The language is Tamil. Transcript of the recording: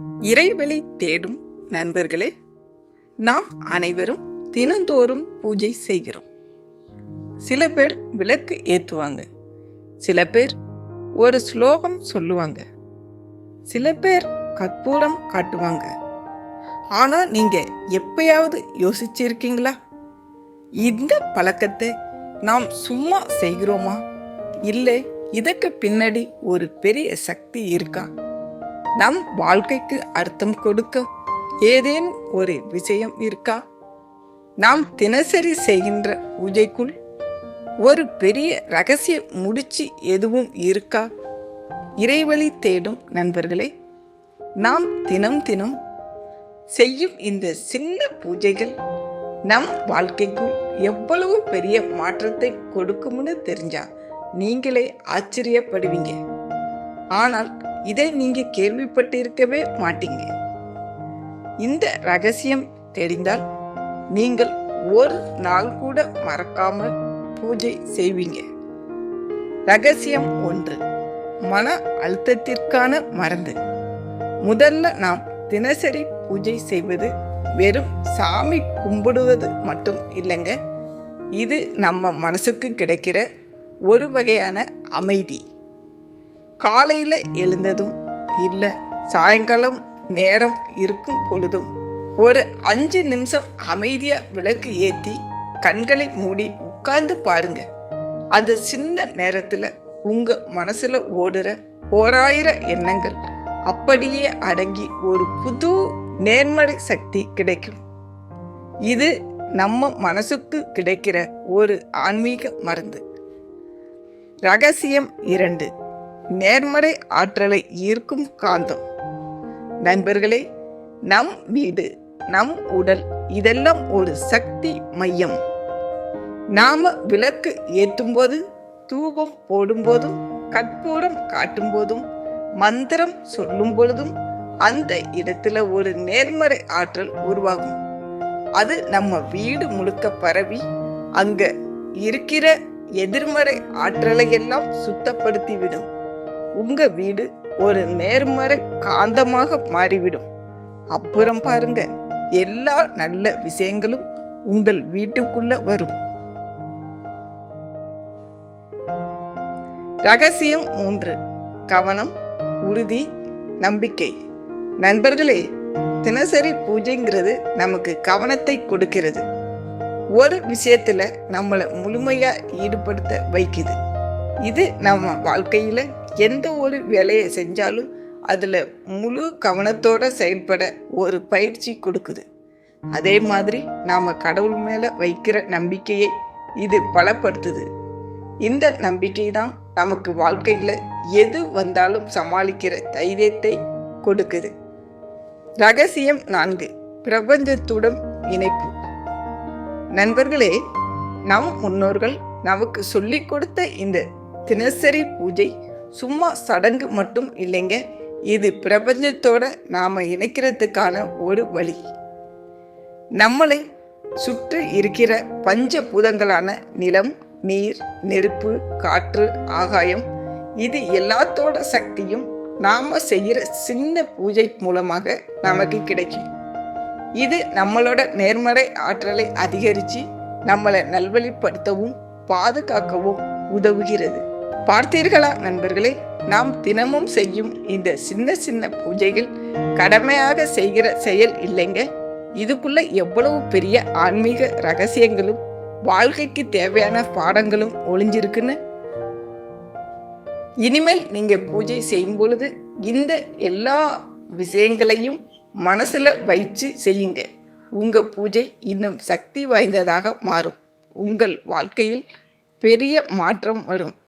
இறைவழி தேடும் நண்பர்களே நாம் அனைவரும் தினந்தோறும் பூஜை செய்கிறோம். சில பேர் விளக்கு ஏற்றுவாங்க சில பேர் ஒரு ஸ்லோகம் சொல்லுவாங்க சில பேர் கற்பூரம் காட்டுவாங்க. ஆனால் நீங்கள் எப்பயாவது யோசிச்சிருக்கீங்களா? இந்த பழக்கத்தை நாம் சும்மா செய்கிறோமா? இல்லை இதற்கு பின்னாடி ஒரு பெரிய சக்தி இருக்கா? நம் வாழ்க்கைக்கு அர்த்தம் கொடுக்க ஏதேனும் ஒரு விஷயம் இருக்கா? நாம் தினசரி செய்கின்ற பூஜைக்குள் ஒரு பெரிய ரகசிய முடிச்சு எதுவும் இருக்கா? இறைவழி தேடும் நண்பர்களே நாம் தினம் தினம் செய்யும் இந்த சின்ன பூஜைகள் நம் வாழ்க்கைக்குள் எவ்வளவு பெரிய மாற்றத்தை கொடுக்கும்னு தெரிஞ்சா நீங்களே ஆச்சரியப்படுவீங்க. ஆனால் இதை நீங்க கேள்விப்பட்டிருக்கவே மாட்டீங்க. இந்த ரகசியம் தெரிந்தால் நீங்கள் ஒரு நாள் கூட மறக்காம பூஜை செய்வீங்க. ரகசியம் ஒன்று மன அழுத்தத்திற்கான மருந்து. முதல்ல நாம் தினசரி பூஜை செய்வது வெறும் சாமி கும்பிடுவது மட்டும் இல்லைங்க. இது நம்ம மனசுக்கு கிடைக்கிற ஒரு வகையான அமைதி. காலையில் எழுந்ததும் இல்லை சாயங்காலம் நேரம் இருக்கும் பொழுதும் ஒரு அஞ்சு நிமிஷம் அமைதியாக விளக்கு ஏற்றி கண்களை மூடி உட்கார்ந்து பாருங்க. அந்த சின்ன நேரத்தில் உங்கள் மனசில் ஓடுற ஓராயிர எண்ணங்கள் அப்படியே அடங்கி ஒரு புது நேர்மறை சக்தி கிடைக்கும். இது நம்ம மனசுக்கு கிடைக்கிற ஒரு ஆன்மீக மருந்து. ரகசியம் இரண்டு. நேர்மறை ஆற்றலை ஈர்க்கும் காந்தம். நண்பர்களே நம் வீடு நம் உடல் இதெல்லாம் ஒரு சக்தி மையம். நாம விளக்கு ஏற்றும்போது தூபம் போடும்போதும் கற்பூரம் காட்டும் போதும் மந்திரம் சொல்லும் பொழுதும் அந்த இடத்துல ஒரு நேர்மறை ஆற்றல் உருவாகும். அது நம்ம வீடு முழுக்க பரவி அங்க இருக்கிற எதிர்மறை ஆற்றலை எல்லாம் சுத்தப்படுத்தி உங்கள் உங்க வீடு ஒரு நேர்மறை காந்தமாக மாறிவிடும். அப்புறம் பாருங்க எல்லா நல்ல விஷயங்களும் உங்கள் வீட்டுக்குள்ள வரும். ரகசியம் மூன்று. கவனம் உறுதி நம்பிக்கை. நண்பர்களே தினசரி பூஜைங்கிறது நமக்கு கவனத்தை கொடுக்கிறது. ஒரு விஷயத்துல நம்மளை முழுமையா ஈடுபடுத்த வைக்குது. இது நம்ம வாழ்க்கையில எந்த ஒரு வேலையை செஞ்சாலும் அதில் முழு கவனத்தோடு செயல்பட ஒரு பயிற்சி கொடுக்குது. அதே மாதிரி நாம் கடவுள் மேலே வைக்கிற நம்பிக்கையை இது பலப்படுத்துது. இந்த நம்பிக்கை தான் நமக்கு வாழ்க்கையில் எது வந்தாலும் சமாளிக்கிற தைரியத்தை கொடுக்குது. ரகசியம் நான்கு பிரபஞ்சத்துடன் இணைப்பு. நண்பர்களே நம் முன்னோர்கள் நமக்கு சொல்லிக் கொடுத்த இந்த தினசரி பூஜை சும்மா சடங்கு மட்டும் இல்லைங்க. இது பிரபஞ்சத்தோட நாம இணைக்கிறதுக்கான ஒரு வழி. நம்மளை சுற்றி இருக்கிற பஞ்ச பூதங்களான நிலம் நீர் நெருப்பு காற்று ஆகாயம் இது எல்லாத்தோட சக்தியும் நாம செய்கிற சின்ன பூஜை மூலமாக நமக்கு கிடைக்கும். இது நம்மளோட நேர்மறை ஆற்றலை அதிகரித்து நம்மளை நல்வழிப்படுத்தவும் பாதுகாக்கவும் உதவுகிறது. பார்த்தீர்களா நண்பர்களே? நாம் தினமும் செய்யும் இந்த சின்ன சின்ன பூஜைகள் கடமையாக செய்கிற செயல் இல்லைங்க. இதுக்குள்ள எவ்வளவு பெரிய ஆன்மீக ரகசியங்களும் வாழ்க்கைக்கு தேவையான பாடங்களும் ஒளிஞ்சிருக்குன்னு? இனிமேல் நீங்க பூஜை செய்யும் பொழுது இந்த எல்லா விஷயங்களையும் மனசுல வைச்சு செய்யுங்க. உங்க பூஜை இன்னும் சக்தி வாய்ந்ததாக மாறும். உங்கள் வாழ்க்கையில் பெரிய மாற்றம் வரும்.